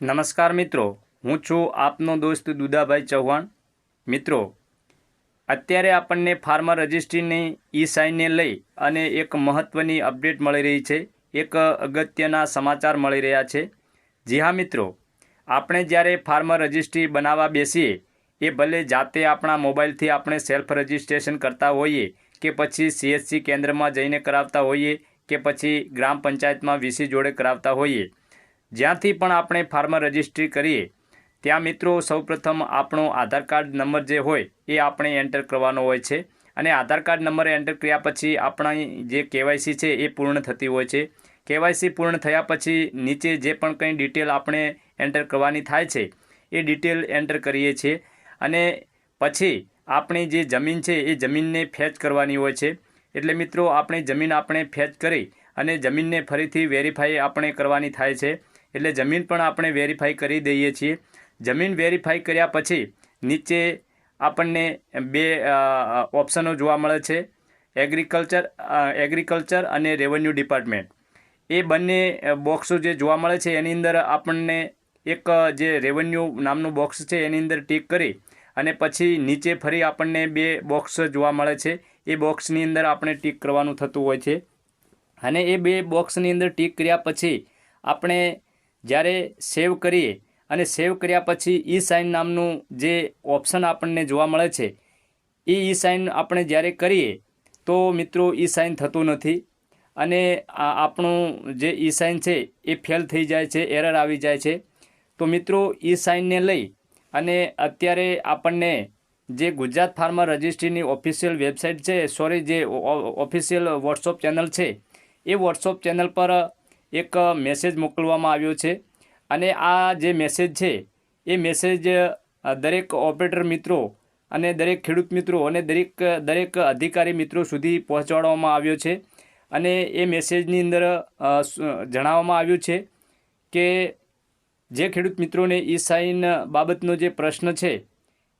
નમસ્કાર મિત્રો, હું છું આપનો દોસ્ત દુદાભાઈ ચૌહાણ. મિત્રો, અત્યારે આપણને ફાર્મર રજિસ્ટ્રીની ઈ સાઇનને લઈ અને એક મહત્ત્વની અપડેટ મળી રહી છે. એક અગત્યના સમાચાર મળી રહ્યા છે. જી હા, મિત્રો, આપણે જ્યારે ફાર્મર રજિસ્ટ્રી બનાવવા બેસીએ, એ ભલે જાતે આપણા મોબાઈલથી આપણે સેલ્ફ રજિસ્ટ્રેશન કરતા હોઈએ કે પછી સીએસસી કેન્દ્રમાં જઈને કરાવતા હોઈએ કે પછી ગ્રામ પંચાયતમાં વીસી જોડે કરાવતા હોઈએ જ્યાંથી પણ આપણે ફાર્મર રજિસ્ટ્રી કરીએ, ત્યાં મિત્રો સૌપ્રથમ આપણો આધાર કાર્ડ નંબર જે હોય એ આપણે એન્ટર કરવાનો હોય છે. અને આધાર કાર્ડ નંબર એન્ટર કર્યા પછી આપણા જે કેવાયસી છે એ પૂર્ણ થતી હોય છે. કેવાયસી પૂર્ણ થયા પછી નીચે જે પણ કંઈ ડિટેલ આપણે એન્ટર કરવાની થાય છે, એ ડિટેલ એન્ટર કરીએ છીએ. અને પછી આપણી જે જમીન છે એ જમીનને ફેચ કરવાની હોય છે. એટલે મિત્રો આપણી જમીન આપણે ફેચ કરી અને જમીનને ફરીથી વેરીફાઈ આપણે કરવાની થાય છે. એટલે જમીન પણ આપણે વેરીફાઈ કરી દઈએ છીએ. જમીન વેરીફાઈ કર્યા પછી નીચે આપણને બે ઓપ્શનો જોવા મળે છે. એગ્રીકલ્ચર એગ્રીકલ્ચર અને રેવન્યુ ડિપાર્ટમેન્ટ એ બંને બોક્સો જે જોવા મળે છે, એની અંદર આપણને એક જે રેવન્યુ નામનું બોક્સ છે, એની અંદર ટીક કરી અને પછી નીચે ફરી આપણને બે બોક્સ જોવા મળે છે. એ બોક્સની અંદર આપણે ટીક કરવાનું થતું હોય છે. અને એ બે બોક્સની અંદર ટીક કર્યા પછી આપણે જ્યારે સેવ કરીએ અને સેવ કર્યા પછી ઈ સાઇન નામનું જે ઓપ્શન આપણને જોવા મળે છે એ ઈ સાઇન આપણે જ્યારે કરીએ તો મિત્રો ઈ સાઇન થતું નથી અને આપણું જે ઈ સાઇન છે એ ફેલ થઈ જાય છે, એરર આવી જાય છે. તો મિત્રો ઈ સાઇનને લઈ અને અત્યારે આપણને જે ગુજરાત ફાર્મર રજિસ્ટ્રીની ઓફિશિયલ વેબસાઇટ છે, સોરી જે ઓફિશિયલ વોટ્સઅપ ચેનલ છે, એ વોટ્સઅપ ચેનલ પર એક મેસેજ મોકલવામાં આવ્યો છે. અને આ જે મેસેજ છે, એ મેસેજ દરેક ઓપરેટર મિત્રો અને દરેક ખેડૂત મિત્રો અને દરેક દરેક અધિકારી મિત્રો સુધી પહોંચાડવામાં આવ્યો છે. અને એ મેસેજની અંદર જણાવવામાં આવ્યું છે કે જે ખેડૂત મિત્રોને ઈ સાઇન બાબતનો જે પ્રશ્ન છે,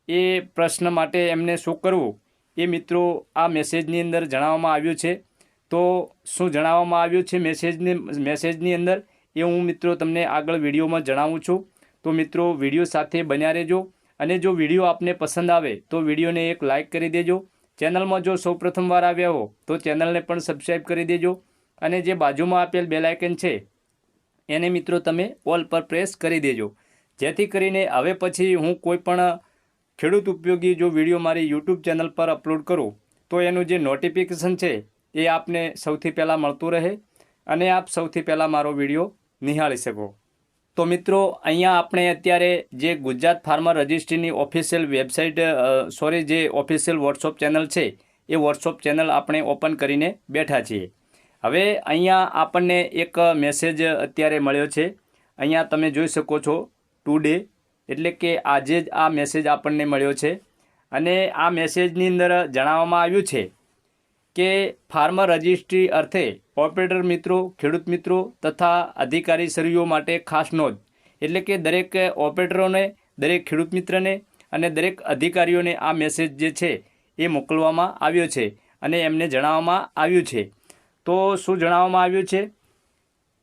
એ પ્રશ્ન માટે એમને શું કરવું, એ મિત્રો આ મેસેજની અંદર જણાવવામાં આવ્યું છે. તો શું જણાવવામાં આવ્યું છે મેસેજની મેસેજની અંદર? એ હું મિત્રો તમને આગળ વિડીયોમાં જણાવું છું. તો મિત્રો, વીડિયો સાથે બન્યા રહેજો અને જો વીડિયો આપને પસંદ આવે તો વિડીયોને એક લાઇક કરી દેજો. ચેનલમાં જો સૌ પ્રથમવાર આવ્યા હો તો ચેનલને પણ સબસ્ક્રાઈબ કરી દેજો અને જે બાજુમાં આપેલ બેલાઇકન છે, એને મિત્રો તમે ઓલ પર પ્રેસ કરી દેજો. જેથી કરીને હવે પછી હું કોઈપણ ખેડૂત ઉપયોગી જો વીડિયો મારી યુટ્યુબ ચેનલ પર અપલોડ કરું, તો એનું જે નોટિફિકેશન છે એ આપને સૌથી પહેલાં મળતું રહે અને આપ સૌથી પહેલાં મારો વીડિયો નિહાળી શકો. તો મિત્રો, અહીંયા આપણે અત્યારે જે ગુજરાત ફાર્મર રજિસ્ટ્રીની ઓફિશિયલ વેબસાઇટ સોરી, જે ઓફિશિયલ વોટ્સઅપ ચેનલ છે, એ વોટ્સઅપ ચેનલ આપણે ઓપન કરીને બેઠા છીએ. હવે અહીંયા આપણને એક મેસેજ અત્યારે મળ્યો છે. અહીંયા તમે જોઈ શકો છો ટુડે એટલે કે આજે જ આ મેસેજ આપણને મળ્યો છે. અને આ મેસેજની અંદર જણાવવામાં આવ્યું છે કે ફાર્મર રજિસ્ટ્રી અર્થે ઓપરેટર મિત્રો, ખેડૂત મિત્રો તથા અધિકારી શ્રીઓ માટે ખાસ નોંધ. એટલે કે દરેક ઓપરેટરોને, દરેક ખેડૂત મિત્રને અને દરેક અધિકારીઓને આ મેસેજ જે છે એ મોકલવામાં આવ્યો છે અને એમને જણાવવામાં આવ્યું છે. તો શું જણાવવામાં આવ્યું છે?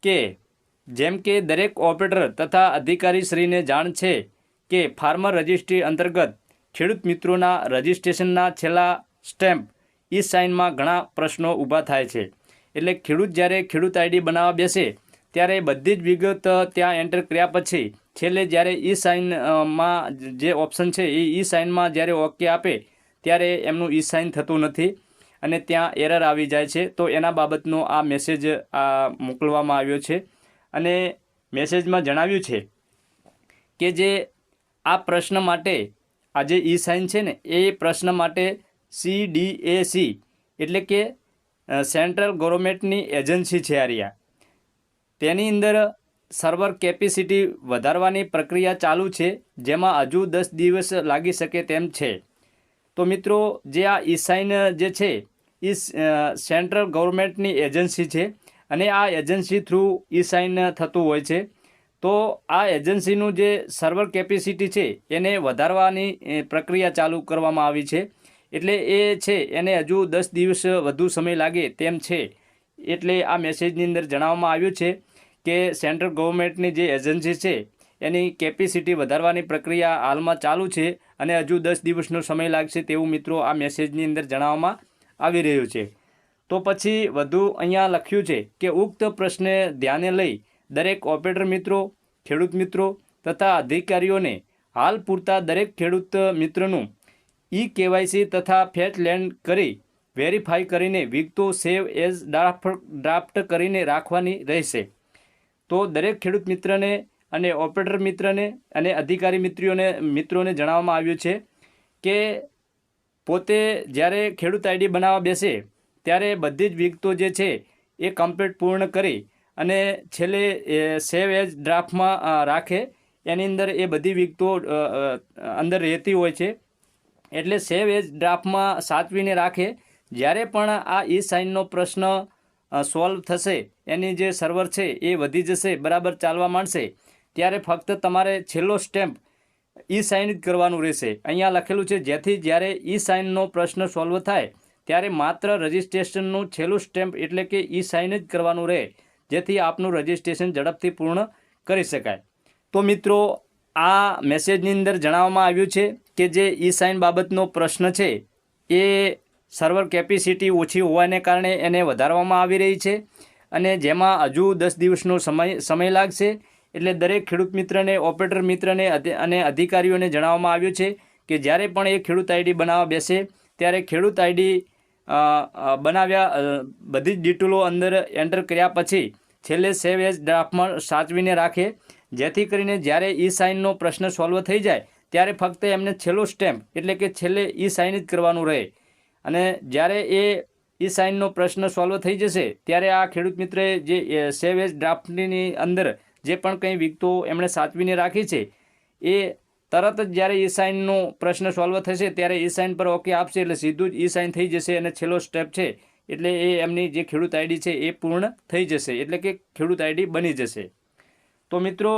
કે જેમ કે દરેક ઓપરેટર તથા અધિકારીશ્રીને જાણ છે કે ફાર્મર રજિસ્ટ્રી અંતર્ગત ખેડૂત મિત્રોના રજિસ્ટ્રેશનના છેલ્લા સ્ટેમ્પ ઈ સાઇનમાં ઘણા પ્રશ્નો ઊભા થાય છે. એટલે ખેડૂત જ્યારે ખેડૂત આઈડી બનાવવા બેસે, ત્યારે બધી જ વિગત ત્યાં એન્ટર કર્યા પછી, છેલ્લે જ્યારે ઈ સાઇનમાં જે ઓપ્શન છે એ ઈ સાઇનમાં જ્યારે ઓકે આપે, ત્યારે એમનું ઈ સાઇન થતું નથી અને ત્યાં એરર આવી જાય છે. તો એના બાબતનો આ મેસેજ આ મોકલવામાં આવ્યો છે અને મેસેજમાં જણાવ્યું છે કે જે આ પ્રશ્ન માટે આ જે ઈ સાઇન છે ને, એ પ્રશ્ન માટે સી ડી એ સી એટલે કે સેન્ટ્રલ ગવર્મેન્ટની એજન્સી છે આરિયા. તેની અંદર સર્વર કેપેસિટી વધારવાની પ્રક્રિયા ચાલુ છે, જેમાં હજુ દસ દિવસ લાગી શકે તેમ છે. તો મિત્રો, જે આ ઈસાઇન જે છે, એ સેન્ટ્રલ ગવર્મેન્ટની એજન્સી છે અને આ એજન્સી થ્રુ ઈ થતું હોય છે. તો આ એજન્સીનું જે સર્વર કેપેસિટી છે, એને વધારવાની પ્રક્રિયા ચાલુ કરવામાં આવી છે. એટલે એ છે, એને હજુ દસ દિવસ વધુ સમય લાગે તેમ છે. એટલે આ મેસેજની અંદર જણાવવામાં આવ્યું છે કે સેન્ટ્રલ ગવર્મેન્ટની જે એજન્સી છે, એની કેપેસિટી વધારવાની પ્રક્રિયા હાલમાં ચાલુ છે અને હજુ દસ દિવસનો સમય લાગશે તેવું મિત્રો આ મેસેજની અંદર જણાવવામાં આવી રહ્યું છે. તો પછી વધુ અહીંયા લખ્યું છે કે ઉક્ત પ્રશ્ને ધ્યાને લઈ દરેક ઓપરેટર મિત્રો, ખેડૂત મિત્રો તથા અધિકારીઓને હાલ પૂરતા દરેક ખેડૂત મિત્રનું ઈ કેવાયસી તથા ફેચ લેન્ડ કરી વેરીફાઈ કરીને વિગતો સેવ એઝ ડ્રાફ્ટ ડ્રાફ્ટ કરીને રાખવાની રહેશે. તો દરેક ખેડૂત મિત્રને અને ઓપરેટર મિત્રને અને અધિકારી મિત્રીઓને, મિત્રોને જણાવવામાં આવ્યું છે કે પોતે જ્યારે ખેડૂત આઈડી બનાવવા બેસે ત્યારે બધી જ વિગતો જે છે એ કમ્પ્લીટ પૂર્ણ કરી અને છેલ્લે સેવ એઝ ડ્રાફ્ટમાં રાખે. એની અંદર એ બધી વિગતો અંદર રહેતી હોય છે. એટલે સેવ એજ ડ્રાફ્ટમાં સાચવીને રાખે. જ્યારે પણ આ ઈ સાઇનનો પ્રશ્ન સોલ્વ થશે, એની જે સર્વર છે એ વધી જશે, બરાબર ચાલવા માંડશે, ત્યારે ફક્ત તમારે છેલ્લો સ્ટેમ્પ ઈ સાઇન જ કરવાનું રહેશે. અહીંયા લખેલું છે, જેથી જ્યારે ઈ સાઇનનો પ્રશ્ન સોલ્વ થાય, ત્યારે માત્ર રજિસ્ટ્રેશનનું છેલ્લું સ્ટેમ્પ એટલે કે ઈ સાઇન જ કરવાનું રહે, જેથી આપનું રજિસ્ટ્રેશન ઝડપથી પૂર્ણ કરી શકાય. તો મિત્રો આ મેસેજની અંદર જણાવવામાં આવ્યું છે કે જે ઈ સાઇન બાબતનો પ્રશ્ન છે, એ સર્વર કેપેસિટી ઓછી હોવાને કારણે એને વધારવામાં આવી રહી છે અને જેમાં હજુ દસ દિવસનો સમય સમય લાગશે. એટલે દરેક ખેડૂત મિત્રને ઓપરેટર મિત્રને અને અધિકારીઓને જણાવવામાં આવ્યું છે કે જ્યારે પણ એ ખેડૂત આઈડી બનાવવા બેસે, ત્યારે ખેડૂત આઈડી બનાવ્યા બધી જ ડિટેલો અંદર એન્ટર કર્યા પછી છેલ્લે સેવ એઝ ડ્રાફ્ટમાં સાચવીને રાખે. જેથી કરીને જ્યારે ઈ સાઇનનો પ્રશ્ન સોલ્વ થઈ જાય, ત્યારે ફક્ત એમને છેલ્લો સ્ટેમ્પ, એટલે કે છેલ્લે ઈ સાઇન જ કરવાનું રહે. અને જ્યારે એ ઈ સાઇનનો પ્રશ્ન સોલ્વ થઈ જશે, ત્યારે આ ખેડૂત મિત્રે જે સેવ એઝ ડ્રાફ્ટની અંદર જે પણ કંઈ વિગતો એમણે સાચવીને રાખી છે, એ તરત જ જ્યારે ઈ સાઇનનો પ્રશ્ન સોલ્વ થશે, ત્યારે ઈ સાઇન પર ઓકે આપશે, એટલે સીધું જ ઈ સાઇન થઈ જશે અને છેલ્લો સ્ટેપ છે, એટલે એ એમની જે ખેડૂત આઈડી છે, એ પૂર્ણ થઈ જશે, એટલે કે ખેડૂત આઈડી બની જશે. તો મિત્રો,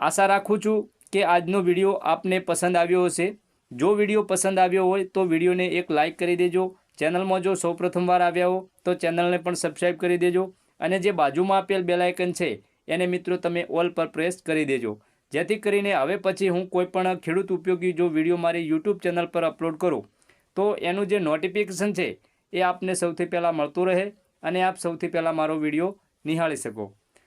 આશા રાખું છું કે આજનો વીડિયો આપને પસંદ આવ્યો હશે. જો વીડિયો પસંદ આવ્યો હોય તો વિડીયોને એક લાઇક કરી દેજો. ચેનલમાં જો સૌ પ્રથમવાર આવ્યા હો, તો ચેનલને પણ સબસ્ક્રાઈબ કરી દેજો અને જે બાજુમાં આપેલ બેલાયકન છે, એને મિત્રો તમે ઓલ પર પ્રેસ કરી દેજો. જેથી કરીને હવે પછી હું કોઈપણ ખેડૂત ઉપયોગી જો વીડિયો મારી યુટ્યુબ ચેનલ પર અપલોડ કરું, તો એનું જે નોટિફિકેશન છે, એ આપને સૌથી પહેલાં મળતું રહે અને આપ સૌથી પહેલાં મારો વીડિયો નિહાળી શકો.